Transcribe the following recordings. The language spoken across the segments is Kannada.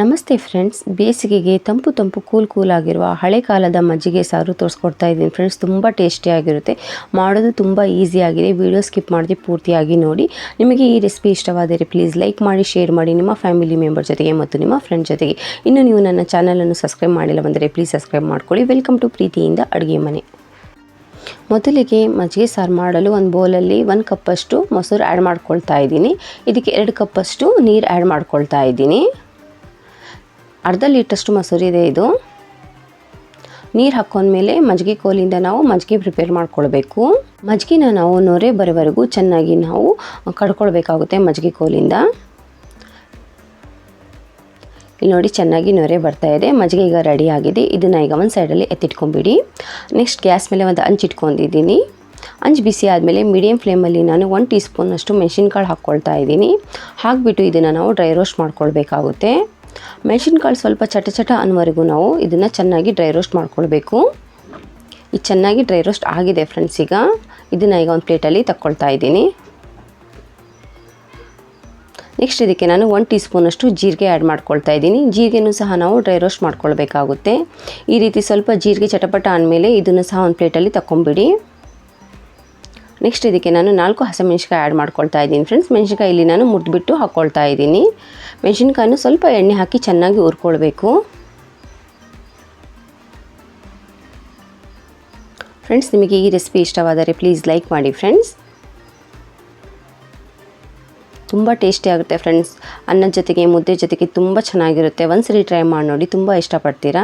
ನಮಸ್ತೆ ಫ್ರೆಂಡ್ಸ್, ಬೇಸಿಗೆಗೆ ತಂಪು ತಂಪು ಕೂಲ್ ಕೂಲ್ ಆಗಿರುವ ಹಳೆ ಕಾಲದ ಮಜ್ಜಿಗೆ ಸಾರು ತೋರಿಸ್ಕೊಡ್ತಾ ಇದ್ದೀನಿ ಫ್ರೆಂಡ್ಸ್. ತುಂಬ ಟೇಸ್ಟಿಯಾಗಿರುತ್ತೆ ಮಾಡೋದು ತುಂಬ ಈಸಿಯಾಗಿದೆ ವಿಡಿಯೋ ಸ್ಕಿಪ್ ಮಾಡದೆ ಪೂರ್ತಿಯಾಗಿ ನೋಡಿ. ನಿಮಗೆ ಈ ರೆಸಿಪಿ ಇಷ್ಟವಾದರೆ ಪ್ಲೀಸ್ ಲೈಕ್ ಮಾಡಿ, ಶೇರ್ ಮಾಡಿ. ನಿಮ್ಮ ಫ್ಯಾಮಿಲಿ ಮೆಂಬರ್ ಜೊತೆಗೆ ಮತ್ತು ನಿಮ್ಮ ಫ್ರೆಂಡ್ ಜೊತೆಗೆ. ಇನ್ನು ನೀವು ನನ್ನ ಚಾನಲನ್ನು ಸಬ್ಸ್ಕ್ರೈಬ್ ಮಾಡಿಲ್ಲ ಬಂದರೆ ಪ್ಲೀಸ್ ಸಬ್ಸ್ಕ್ರೈಬ್ ಮಾಡ್ಕೊಳ್ಳಿ. ವೆಲ್ಕಮ್ ಟು ಪ್ರೀತಿಯಿಂದ ಅಡುಗೆ ಮನೆ. ಮೊದಲಿಗೆ ಮಜ್ಜಿಗೆ ಸಾರು ಮಾಡಲು ಒಂದು ಬೌಲಲ್ಲಿ ಒಂದು ಕಪ್ಪಷ್ಟು ಮೊಸರು ಆ್ಯಡ್ ಮಾಡ್ಕೊಳ್ತಾ ಇದ್ದೀನಿ. ಇದಕ್ಕೆ ಎರಡು ಕಪ್ಪಷ್ಟು ನೀರು ಆ್ಯಡ್ ಮಾಡ್ಕೊಳ್ತಾ ಇದ್ದೀನಿ. ಅರ್ಧ ಲೀಟ್ರಷ್ಟು ಮೊಸರು ಇದೆ ಇದು. ನೀರು ಹಾಕೊಂಡ್ಮೇಲೆ ಮಜ್ಜಿಗೆ ಕೋಲಿಂದ ನಾವು ಮಜ್ಜಿಗೆ ಪ್ರಿಪೇರ್ ಮಾಡ್ಕೊಳ್ಬೇಕು. ಮಜ್ಜಿಗೆನ ನಾವು ನೊರೆ ಬರೋವರೆಗೂ ಚೆನ್ನಾಗಿ ನಾವು ಕಡ್ಕೊಳ್ಬೇಕಾಗುತ್ತೆ ಮಜ್ಜಿಗೆ ಕೋಲಿಂದ. ಇಲ್ಲಿ ನೋಡಿ ಚೆನ್ನಾಗಿ ನೊರೆ ಬರ್ತಾ ಇದೆ. ಮಜ್ಜಿಗೆ ಈಗ ರೆಡಿ ಆಗಿದೆ. ಇದನ್ನು ಈಗ ಒಂದು ಸೈಡಲ್ಲಿ ಎತ್ತಿಟ್ಕೊಂಬಿಡಿ. ನೆಕ್ಸ್ಟ್ ಗ್ಯಾಸ್ ಮೇಲೆ ಒಂದು ಅಂಚು ಇಟ್ಕೊಂಡಿದ್ದೀನಿ. ಅಂಚು ಬಿಸಿ ಆದಮೇಲೆ ಮೀಡಿಯಮ್ ಫ್ಲೇಮಲ್ಲಿ ನಾನು ಒನ್ ಟೀ ಸ್ಪೂನಷ್ಟು ಮೆಣಸಿನ್ಕಾಳು ಹಾಕ್ಕೊಳ್ತಾ ಇದ್ದೀನಿ. ಹಾಕ್ಬಿಟ್ಟು ಇದನ್ನು ನಾವು ಡ್ರೈ ರೋಸ್ಟ್ ಮಾಡ್ಕೊಳ್ಬೇಕಾಗುತ್ತೆ. ಮೆಣಸಿನ್ಕಾಳು ಸ್ವಲ್ಪ ಚಟ ಚಟ ಅನ್ನೋವರೆಗೂ ನಾವು ಇದನ್ನು ಚೆನ್ನಾಗಿ ಡ್ರೈ ರೋಸ್ಟ್ ಮಾಡ್ಕೊಳ್ಬೇಕು. ಇದು ಚೆನ್ನಾಗಿ ಡ್ರೈ ರೋಸ್ಟ್ ಆಗಿದೆ ಫ್ರೆಂಡ್ಸ್ ಈಗ. ಇದನ್ನು ಈಗ ಒಂದು ಪ್ಲೇಟಲ್ಲಿ ತಕ್ಕೊಳ್ತಾ ಇದ್ದೀನಿ. ನೆಕ್ಸ್ಟ್ ಇದಕ್ಕೆ ನಾನು ಒನ್ ಟೀ ಸ್ಪೂನಷ್ಟು ಜೀರಿಗೆ ಆ್ಯಡ್ ಮಾಡ್ಕೊಳ್ತಾ ಇದ್ದೀನಿ. ಜೀರಿಗೆನೂ ಸಹ ನಾವು ಡ್ರೈ ರೋಸ್ಟ್ ಮಾಡ್ಕೊಳ್ಬೇಕಾಗುತ್ತೆ. ಈ ರೀತಿ ಸ್ವಲ್ಪ ಜೀರಿಗೆ ಚಟಪಟ ಅಂದಮೇಲೆ ಇದನ್ನು ಸಹ ಒಂದು ಪ್ಲೇಟಲ್ಲಿ ತಗೊಂಬಿಡಿ ನೆಕ್ಸ್ಟ್ ಇದಕ್ಕೆ ನಾನು ನಾಲ್ಕು ಹಸಿಮೆಣ್ಸಿಕಾಯಿ ಆ್ಯಡ್ ಮಾಡ್ಕೊಳ್ತಾ ಇದ್ದೀನಿ ಫ್ರೆಂಡ್ಸ್. ಮೆಣಸಿನ್ಕಾಯಿ ಇಲ್ಲಿ ನಾನು ಮುರಿದ್ಬಿಟ್ಟು ಹಾಕ್ಕೊಳ್ತಾ ಇದ್ದೀನಿ. ಮೆಣಸಿನ್ಕಾಯನ್ನು ಸ್ವಲ್ಪ ಎಣ್ಣೆ ಹಾಕಿ ಚೆನ್ನಾಗಿ ಹುರ್ಕೊಳ್ಬೇಕು. ಫ್ರೆಂಡ್ಸ್, ನಿಮಗೆ ಈ ರೆಸಿಪಿ ಇಷ್ಟವಾದರೆ ಪ್ಲೀಸ್ ಲೈಕ್ ಮಾಡಿ ಫ್ರೆಂಡ್ಸ್. ತುಂಬ ಟೇಸ್ಟಿ ಆಗುತ್ತೆ ಫ್ರೆಂಡ್ಸ್. ಅನ್ನದ ಜೊತೆಗೆ, ಮುದ್ದೆ ಜೊತೆಗೆ ತುಂಬ ಚೆನ್ನಾಗಿರುತ್ತೆ. ಒಂದ್ಸರಿ ಟ್ರೈ ಮಾಡಿ ನೋಡಿ, ತುಂಬ ಇಷ್ಟಪಡ್ತೀರಾ?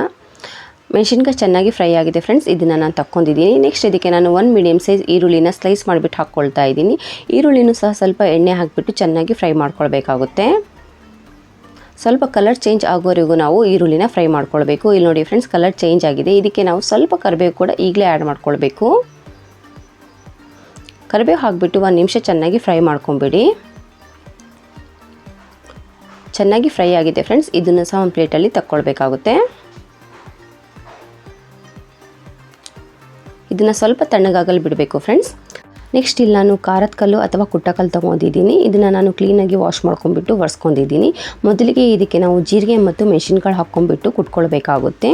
ಮೆಣಸಿನ್ಕಾಯಿ ಚೆನ್ನಾಗಿ ಫ್ರೈ ಆಗಿದೆ ಫ್ರೆಂಡ್ಸ್. ಇದನ್ನು ನಾನು ತಕ್ಕೊಂಡಿದ್ದೀನಿ. ನೆಕ್ಸ್ಟ್ ಇದಕ್ಕೆ ನಾನು ಒನ್ ಮೀಡಿಯಮ್ ಸೈಜ್ ಈರುಳ್ಳಿನ ಸ್ಲೈಸ್ ಮಾಡಿಬಿಟ್ಟು ಹಾಕ್ಕೊಳ್ತಾ ಇದ್ದೀನಿ. ಈರುಳ್ಳಿನೂ ಸಹ ಸ್ವಲ್ಪ ಎಣ್ಣೆ ಹಾಕಿಬಿಟ್ಟು ಚೆನ್ನಾಗಿ ಫ್ರೈ ಮಾಡ್ಕೊಳ್ಬೇಕಾಗುತ್ತೆ. ಸ್ವಲ್ಪ ಕಲರ್ ಚೇಂಜ್ ಆಗೋವರೆಗೂ ನಾವು ಈರುಳ್ಳಿನ ಫ್ರೈ ಮಾಡ್ಕೊಳ್ಬೇಕು. ಇಲ್ಲಿ ನೋಡಿ ಫ್ರೆಂಡ್ಸ್ ಕಲರ್ ಚೇಂಜ್ ಆಗಿದೆ. ಇದಕ್ಕೆ ನಾವು ಸ್ವಲ್ಪ ಕರಿಬೇವು ಕೂಡ ಈಗಲೇ ಆ್ಯಡ್ ಮಾಡ್ಕೊಳ್ಬೇಕು. ಕರಿಬೇವು ಹಾಕಿಬಿಟ್ಟು ಒಂದು ನಿಮಿಷ ಚೆನ್ನಾಗಿ ಫ್ರೈ ಮಾಡ್ಕೊಂಬಿಡಿ. ಚೆನ್ನಾಗಿ ಫ್ರೈ ಆಗಿದೆ ಫ್ರೆಂಡ್ಸ್ ಇದನ್ನು ಸಹ ಒಂದು ಪ್ಲೇಟಲ್ಲಿ ತಕ್ಕೊಳ್ಬೇಕಾಗುತ್ತೆ. ಇದನ್ನು ಸ್ವಲ್ಪ ತಣ್ಣಗಾಗಲು ಬಿಡಬೇಕು ಫ್ರೆಂಡ್ಸ್ ನೆಕ್ಸ್ಟ್ ಇಲ್ಲಿ ನಾನು ಖಾರದ ಕಲ್ಲು ಅಥವಾ ಕುಟ್ಟಕಲ್ಲು ತೊಗೊಂಡಿದ್ದೀನಿ. ಇದನ್ನು ನಾನು ಕ್ಲೀನಾಗಿ ವಾಶ್ ಮಾಡ್ಕೊಂಡ್ಬಿಟ್ಟು ಒರೆಸ್ಕೊಂಡಿದ್ದೀನಿ. ಮೊದಲಿಗೆ ಇದಕ್ಕೆ ನಾವು ಜೀರಿಗೆ ಮತ್ತು ಮೆಣಸಿನ್ಕಾಳು ಹಾಕ್ಕೊಂಡ್ಬಿಟ್ಟು ಕುಟ್ಕೊಳ್ಬೇಕಾಗುತ್ತೆ.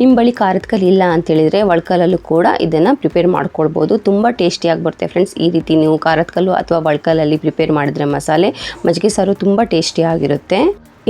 ನಿಮ್ಮ ಬಳಿ ಖಾರದ ಕಲ್ಲು ಇಲ್ಲ ಅಂತೇಳಿದರೆ ಒಳ್ಕಲ್ಲಲ್ಲೂ ಕೂಡ ಇದನ್ನು ಪ್ರಿಪೇರ್ ಮಾಡ್ಕೊಳ್ಬೋದು. ತುಂಬ ಟೇಸ್ಟಿಯಾಗಿ ಬರುತ್ತೆ ಫ್ರೆಂಡ್ಸ್ ಈ ರೀತಿ ನೀವು ಖಾರದ ಕಲ್ಲು ಅಥವಾ ಒಳ್ಕಲ್ಲಲ್ಲಿ ಪ್ರಿಪೇರ್ ಮಾಡಿದ್ರೆ ಮಸಾಲೆ ಮಜ್ಜಿಗೆ ಸಾರು ತುಂಬ ಟೇಸ್ಟಿಯಾಗಿರುತ್ತೆ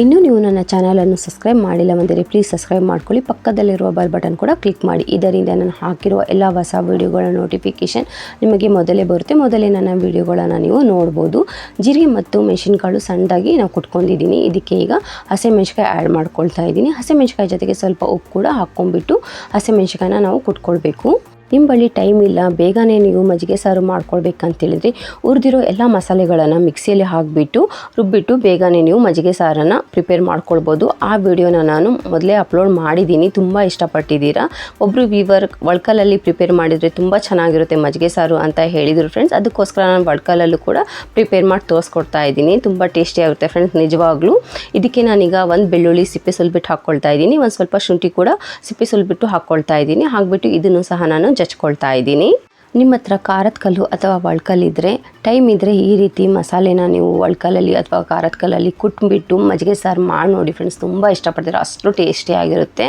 ಇನ್ನೂ ನೀವು ನನ್ನ ಚಾನಲನ್ನು ಸಬ್ಸ್ಕ್ರೈಬ್ ಮಾಡಿಲ್ಲ ಅಂದರೆ ಪ್ಲೀಸ್ ಸಬ್ಸ್ಕ್ರೈಬ್ ಮಾಡ್ಕೊಳ್ಳಿ. ಪಕ್ಕದಲ್ಲಿರುವ ಬೆಲ್ ಬಟನ್ ಕೂಡ ಕ್ಲಿಕ್ ಮಾಡಿ. ಇದರಿಂದ ನಾನು ಹಾಕಿರುವ ಎಲ್ಲ ಹೊಸ ವೀಡಿಯೋಗಳ ನೋಟಿಫಿಕೇಷನ್ ನಿಮಗೆ ಮೊದಲೇ ಬರುತ್ತೆ. ಮೊದಲೇ ನನ್ನ ವೀಡಿಯೋಗಳನ್ನು ನೀವು ನೋಡ್ಬೋದು. ಜೀರಿಗೆ ಮತ್ತು ಮೆಣಸಿನ್ಕಾಳು ಸಣ್ಣದಾಗಿ ನಾವು ಕುಟ್ಕೊಂಡಿದ್ದೀನಿ. ಇದಕ್ಕೆ ಈಗ ಹಸಿಮೆಣ್ಸಿಕಾಯಿ ಆ್ಯಡ್ ಮಾಡ್ಕೊಳ್ತಾ ಇದ್ದೀನಿ. ಹಸಿಮೆಣ್ಸಿಕಾಯಿ ಜೊತೆಗೆ ಸ್ವಲ್ಪ ಉಪ್ಪು ಕೂಡ ಹಾಕ್ಕೊಂಡ್ಬಿಟ್ಟು ಹಸಿಮೆಣ್ಸಿಕಾಯನ್ನ ನಾವು ಕುಟ್ಕೊಳ್ಬೇಕು. ನಿಮ್ಮ ಬಳಿ ಟೈಮ್ ಇಲ್ಲ, ಬೇಗನೆ ನೀವು ಮಜ್ಜಿಗೆ ಸಾರು ಮಾಡ್ಕೊಳ್ಬೇಕಂತೇಳಿದ್ರೆ ಹುರಿದಿರೋ ಎಲ್ಲ ಮಸಾಲೆಗಳನ್ನು ಮಿಕ್ಸಿಯಲ್ಲಿ ಹಾಕಿಬಿಟ್ಟು, ರುಬ್ಬಿಟ್ಟು ಬೇಗನೆ ನೀವು ಮಜ್ಜಿಗೆ ಸಾರನ್ನು ಪ್ರಿಪೇರ್ ಮಾಡ್ಕೊಳ್ಬೋದು. ಆ ವಿಡಿಯೋನ ನಾನು ಮೊದಲೇ ಅಪ್ಲೋಡ್ ಮಾಡಿದ್ದೀನಿ, ತುಂಬ ಇಷ್ಟಪಟ್ಟಿದ್ದೀರಾ? ಒಬ್ಬರು ವಿವರ್ ಒಳ್ಕಲಲ್ಲಿ ಪ್ರಿಪೇರ್ ಮಾಡಿದರೆ ತುಂಬ ಚೆನ್ನಾಗಿರುತ್ತೆ ಮಜ್ಜಿಗೆ ಸಾರು ಅಂತ ಹೇಳಿದರು ಫ್ರೆಂಡ್ಸ್ ಅದಕ್ಕೋಸ್ಕರ ನಾನು ಒಳ್ಕಲಲ್ಲೂ ಕೂಡ ಪ್ರಿಪೇರ್ ಮಾಡಿ ತೋರಿಸ್ಕೊಡ್ತಾ ಇದ್ದೀನಿ. ತುಂಬ ಟೇಸ್ಟಿ ಆಗುತ್ತೆ ಫ್ರೆಂಡ್ಸ್ ನಿಜವಾಗ್ಲೂ. ಇದಕ್ಕೆ ನಾನೀಗ ಒಂದು ಬೆಳ್ಳುಳ್ಳಿ ಸಿಪ್ಪೆ ಸುಲ್ಬಿಟ್ಟು ಹಾಕ್ಕೊಳ್ತಾ ಇದ್ದೀನಿ. ಒಂದು ಸ್ವಲ್ಪ ಶುಂಠಿ ಕೂಡ ಸಿಪ್ಪೆ ಸುಲ್ಬಿಟ್ಟು ಹಾಕ್ಕೊಳ್ತಾ ಇದ್ದೀನಿ. ಹಾಕ್ಬಿಟ್ಟು ಇದನ್ನು ಸಹ ನಾನು ಜಚ್ಕೊಳ್ತಾ ಇದ್ದೀನಿ. ನಿಮ್ಮ ಹತ್ರ ಖಾರದ ಕಲ್ಲು ಅಥವಾ ಒಳ್ಕಲ್ಲಿದ್ದರೆ ಟೈಮ್ ಇದ್ದರೆ ಈ ರೀತಿ ಮಸಾಲೆನ ನೀವು ಒಳ್ಕಲಲ್ಲಿ ಅಥವಾ ಖಾರದ ಕಲ್ಲಲ್ಲಿ ಕುಟ್ಬಿಟ್ಟು ಮಜ್ಜಿಗೆ ಸಾರು ಮಾಡಿ ನೋಡಿ ಫ್ರೆಂಡ್ಸ್ ತುಂಬ ಇಷ್ಟಪಡ್ತೀರ? ಅಷ್ಟು ಟೇಸ್ಟಿಯಾಗಿರುತ್ತೆ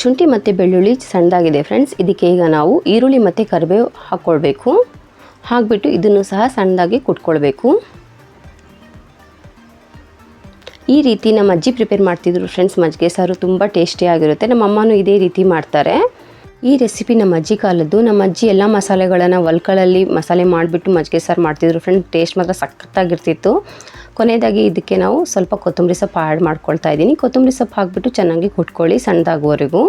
ಶುಂಠಿ ಮತ್ತು ಬೆಳ್ಳುಳ್ಳಿ ಸಣ್ಣದಾಗಿದೆ ಫ್ರೆಂಡ್ಸ್ ಇದಕ್ಕೆ ಈಗ ನಾವು ಈರುಳ್ಳಿ ಮತ್ತು ಕರಿಬೇವು ಹಾಕ್ಕೊಳ್ಬೇಕು ಹಾಕ್ಬಿಟ್ಟು ಇದನ್ನು ಸಹ ಸಣ್ಣದಾಗಿ ಕುಟ್ಕೊಳ್ಬೇಕು. ಈ ರೀತಿ ನಮ್ಮ ಅಜ್ಜಿ ಪ್ರಿಪೇರ್ ಮಾಡ್ತಿದ್ರು ಫ್ರೆಂಡ್ಸ್ ಮಜ್ಜಿಗೆ ಸಾರು, ತುಂಬ ಟೇಸ್ಟಿಯಾಗಿರುತ್ತೆ ನಮ್ಮ ಅಮ್ಮನೂ ಇದೇ ರೀತಿ ಮಾಡ್ತಾರೆ. ಈ ರೆಸಿಪಿ ನಮ್ಮ ಅಜ್ಜಿ ಕಾಲದ್ದು. ನಮ್ಮ ಅಜ್ಜಿ ಎಲ್ಲ ಮಸಾಲೆಗಳನ್ನು ಒಲ್ಕಳಲ್ಲಿ ಮಸಾಲೆ ಮಾಡಿಬಿಟ್ಟು ಮಜ್ಜಿಗೆ ಸಾರು ಮಾಡ್ತಿದ್ರು ಫ್ರೆಂಡ್ ಟೇಸ್ಟ್ ಮಾತ್ರ ಸಖತ್ತಾಗಿರ್ತಿತ್ತು ಕೊನೆಯದಾಗಿ ಇದಕ್ಕೆ ನಾವು ಸ್ವಲ್ಪ ಕೊತ್ತಂಬರಿ ಸೊಪ್ಪು ಆ್ಯಡ್ ಮಾಡ್ಕೊಳ್ತಾ ಇದ್ದೀನಿ. ಕೊತ್ತಂಬರಿ ಸೊಪ್ಪು ಹಾಕ್ಬಿಟ್ಟು ಚೆನ್ನಾಗಿ ಕುಟ್ಕೊಳ್ಳಿ ಸಣ್ಣದಾಗುವವರೆಗೂ.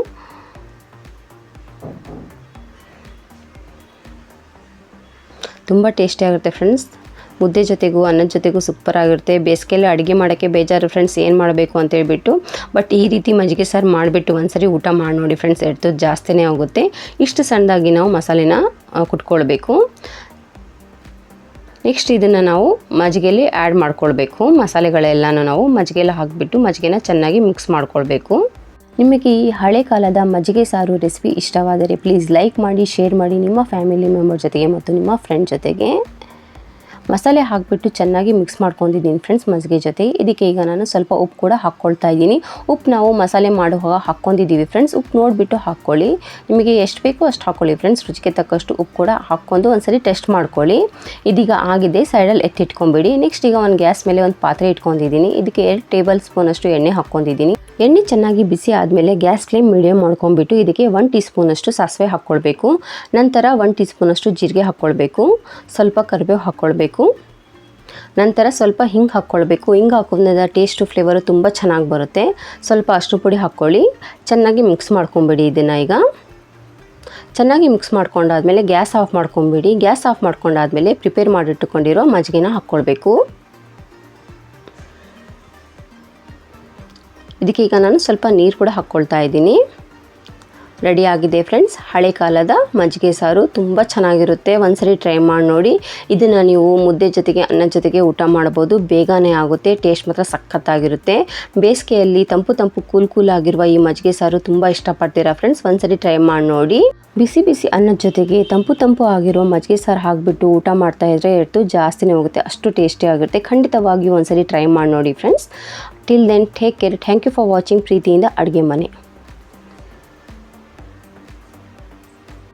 ತುಂಬ ಆಗುತ್ತೆ ಫ್ರೆಂಡ್ಸ್ ಮುದ್ದೆ ಜೊತೆಗೂ, ಅನ್ನದ ಜೊತೆಗೂ ಸೂಪರ್ ಆಗಿರುತ್ತೆ. ಬೇಸಿಗೆಯಲ್ಲಿ ಅಡುಗೆ ಮಾಡೋಕ್ಕೆ ಬೇಜಾರು ಫ್ರೆಂಡ್ಸ್ ಏನು ಮಾಡಬೇಕು ಅಂತ ಹೇಳ್ಬಿಟ್ಟು ಬಟ್ ಈ ರೀತಿ ಮಜ್ಜಿಗೆ ಸಾರು ಮಾಡಿಬಿಟ್ಟು ಒಂದ್ಸರಿ ಊಟ ಮಾಡಿ ನೋಡಿ ಫ್ರೆಂಡ್ಸ್ ಎಡ್ತು ಜಾಸ್ತಿನೇ ಆಗುತ್ತೆ. ಇಷ್ಟು ಸಣ್ಣದಾಗಿ ನಾವು ಮಸಾಲೆನ ಕುಟ್ಕೊಳ್ಬೇಕು. ನೆಕ್ಸ್ಟ್ ಇದನ್ನು ನಾವು ಮಜ್ಜಿಗೆಯಲ್ಲಿ ಆ್ಯಡ್ ಮಾಡ್ಕೊಳ್ಬೇಕು. ಮಸಾಲೆಗಳೆಲ್ಲನೂ ನಾವು ಮಜ್ಜಿಗೆಲ್ಲ ಹಾಕಿಬಿಟ್ಟು ಮಜ್ಜಿಗೆನ ಚೆನ್ನಾಗಿ ಮಿಕ್ಸ್ ಮಾಡ್ಕೊಳ್ಬೇಕು. ನಿಮಗೆ ಈ ಹಳೆ ಕಾಲದ ಮಜ್ಜಿಗೆ ಸಾರು ರೆಸಿಪಿ ಇಷ್ಟವಾದರೆ ಪ್ಲೀಸ್ ಲೈಕ್ ಮಾಡಿ ಶೇರ್ ಮಾಡಿ ನಿಮ್ಮ ಫ್ಯಾಮಿಲಿ ಮೆಂಬರ್ ಜೊತೆಗೆ ಮತ್ತು ನಿಮ್ಮ ಫ್ರೆಂಡ್ ಜೊತೆಗೆ. ಮಸಾಲೆ ಹಾಕಿಬಿಟ್ಟು ಚೆನ್ನಾಗಿ ಮಿಕ್ಸ್ ಮಾಡ್ಕೊಂಡಿದ್ದೀನಿ ಫ್ರೆಂಡ್ಸ್ ಮಜ್ಜಿಗೆ ಜೊತೆ. ಇದಕ್ಕೆ ಈಗ ನಾನು ಸ್ವಲ್ಪ ಉಪ್ಪು ಕೂಡ ಹಾಕ್ಕೊಳ್ತಾ ಇದ್ದೀನಿ. ಉಪ್ಪು ನಾವು ಮಸಾಲೆ ಮಾಡುವಾಗ ಹಾಕ್ಕೊಂಡಿದ್ದೀವಿ ಫ್ರೆಂಡ್ಸ್ ಉಪ್ಪು ನೋಡಿಬಿಟ್ಟು ಹಾಕ್ಕೊಳ್ಳಿ. ನಿಮಗೆ ಎಷ್ಟು ಬೇಕೋ ಅಷ್ಟು ಹಾಕ್ಕೊಳ್ಳಿ ಫ್ರೆಂಡ್ಸ್ ರುಚಿಗೆ ತಕ್ಕಷ್ಟು ಉಪ್ಪು ಕೂಡ ಹಾಕ್ಕೊಂಡು ಒಂದ್ಸರಿ ಟೆಸ್ಟ್ ಮಾಡ್ಕೊಳ್ಳಿ. ಇದೀಗ ಆಗಿದೆ ಸೈಡಲ್ಲಿ ಎತ್ತಿಟ್ಕೊಂಬಿಡಿ ನೆಕ್ಸ್ಟ್ ಈಗ ಒಂದು ಗ್ಯಾಸ್ ಮೇಲೆ ಒಂದು ಪಾತ್ರೆ ಇಟ್ಕೊಂಡಿದ್ದೀನಿ. ಇದಕ್ಕೆ ಎರಡು ಟೇಬಲ್ ಸ್ಪೂನಷ್ಟು ಎಣ್ಣೆ ಹಾಕ್ಕೊಂಡಿದ್ದೀನಿ. ಎಣ್ಣೆ ಚೆನ್ನಾಗಿ ಬಿಸಿ ಆದಮೇಲೆ ಗ್ಯಾಸ್ ಫ್ಲೇಮ್ ಮೀಡಿಯಮ್ ಮಾಡ್ಕೊಂಡ್ಬಿಟ್ಟು ಇದಕ್ಕೆ ಒನ್ ಟೀ ಸ್ಪೂನಷ್ಟು ಸಾಸಿವೆ ಹಾಕ್ಕೊಳ್ಬೇಕು. ನಂತರ ಒನ್ ಟೀ ಸ್ಪೂನಷ್ಟು ಜೀರಿಗೆ ಹಾಕ್ಕೊಳ್ಬೇಕು. ಸ್ವಲ್ಪ ಕರಿಬೇವು ಹಾಕ್ಕೊಳ್ಬೇಕು. ನಂತರ ಸ್ವಲ್ಪ ಹಿಂಗೆ ಹಾಕ್ಕೊಳ್ಬೇಕು. ಹಿಂಗೆ ಹಾಕೋದ್ರಿಂದ ಟೇಸ್ಟು ಫ್ಲೇವರು ತುಂಬ ಚೆನ್ನಾಗಿ ಬರುತ್ತೆ. ಸ್ವಲ್ಪ ಅಷ್ಟು ಪುಡಿ ಹಾಕ್ಕೊಳ್ಳಿ. ಚೆನ್ನಾಗಿ ಮಿಕ್ಸ್ ಮಾಡ್ಕೊಂಬಿಡಿ ಇದನ್ನು ಈಗ. ಚೆನ್ನಾಗಿ ಮಿಕ್ಸ್ ಮಾಡ್ಕೊಂಡಾದ್ಮೇಲೆ ಗ್ಯಾಸ್ ಆಫ್ ಮಾಡ್ಕೊಂಬಿಡಿ. ಗ್ಯಾಸ್ ಆಫ್ ಮಾಡ್ಕೊಂಡಾದ್ಮೇಲೆ ಪ್ರಿಪೇರ್ ಮಾಡಿಟ್ಟುಕೊಂಡಿರೋ ಮಜ್ಜಿಗೆನ ಹಾಕ್ಕೊಳ್ಬೇಕು. ಇದಕ್ಕೆ ಈಗ ನಾನು ಸ್ವಲ್ಪ ನೀರು ಕೂಡ ಹಾಕ್ಕೊಳ್ತಾ ಇದ್ದೀನಿ. ರೆಡಿ ಆಗಿದೆ ಫ್ರೆಂಡ್ಸ್. ಹಳೆ ಕಾಲದ ಮಜ್ಜಿಗೆ ಸಾರು ತುಂಬ ಚೆನ್ನಾಗಿರುತ್ತೆ. ಒಂದ್ಸರಿ ಟ್ರೈ ಮಾಡಿ ನೋಡಿ. ಇದನ್ನು ನೀವು ಮುದ್ದೆ ಜೊತೆಗೆ, ಅನ್ನ ಜೊತೆಗೆ ಊಟ ಮಾಡ್ಬೋದು ಬೇಗನೆ ಆಗುತ್ತೆ. ಟೇಸ್ಟ್ ಮಾತ್ರ ಸಖತ್ತಾಗಿರುತ್ತೆ. ಬೇಸಿಗೆಯಲ್ಲಿ ತಂಪು ತಂಪು ಕೂಲ್ ಕೂಲ್ ಆಗಿರುವ ಈ ಮಜ್ಜಿಗೆ ಸಾರು ತುಂಬ ಇಷ್ಟಪಡ್ತೀರಾ ಫ್ರೆಂಡ್ಸ್? ಒಂದ್ಸರಿ ಟ್ರೈ ಮಾಡಿ ನೋಡಿ. ಬಿಸಿ ಬಿಸಿ ಅನ್ನದ ಜೊತೆಗೆ ತಂಪು ತಂಪು ಆಗಿರೋ ಮಜ್ಜಿಗೆ ಸಾರು ಹಾಕಿಬಿಟ್ಟು ಊಟ ಮಾಡ್ತಾ ಇದ್ರೆ ಎತ್ತು ಜಾಸ್ತಿನೇ ಹೋಗುತ್ತೆ. ಅಷ್ಟು ಟೇಸ್ಟಿ ಆಗುತ್ತೆ ಖಂಡಿತವಾಗಿಯೂ ಒಂದ್ಸರಿ ಟ್ರೈ ಮಾಡಿ ನೋಡಿ friends. Till then take care thank you for watching ಪ್ರೀತಿಯಿಂದ ಅಡುಗೆ ಮನೆ.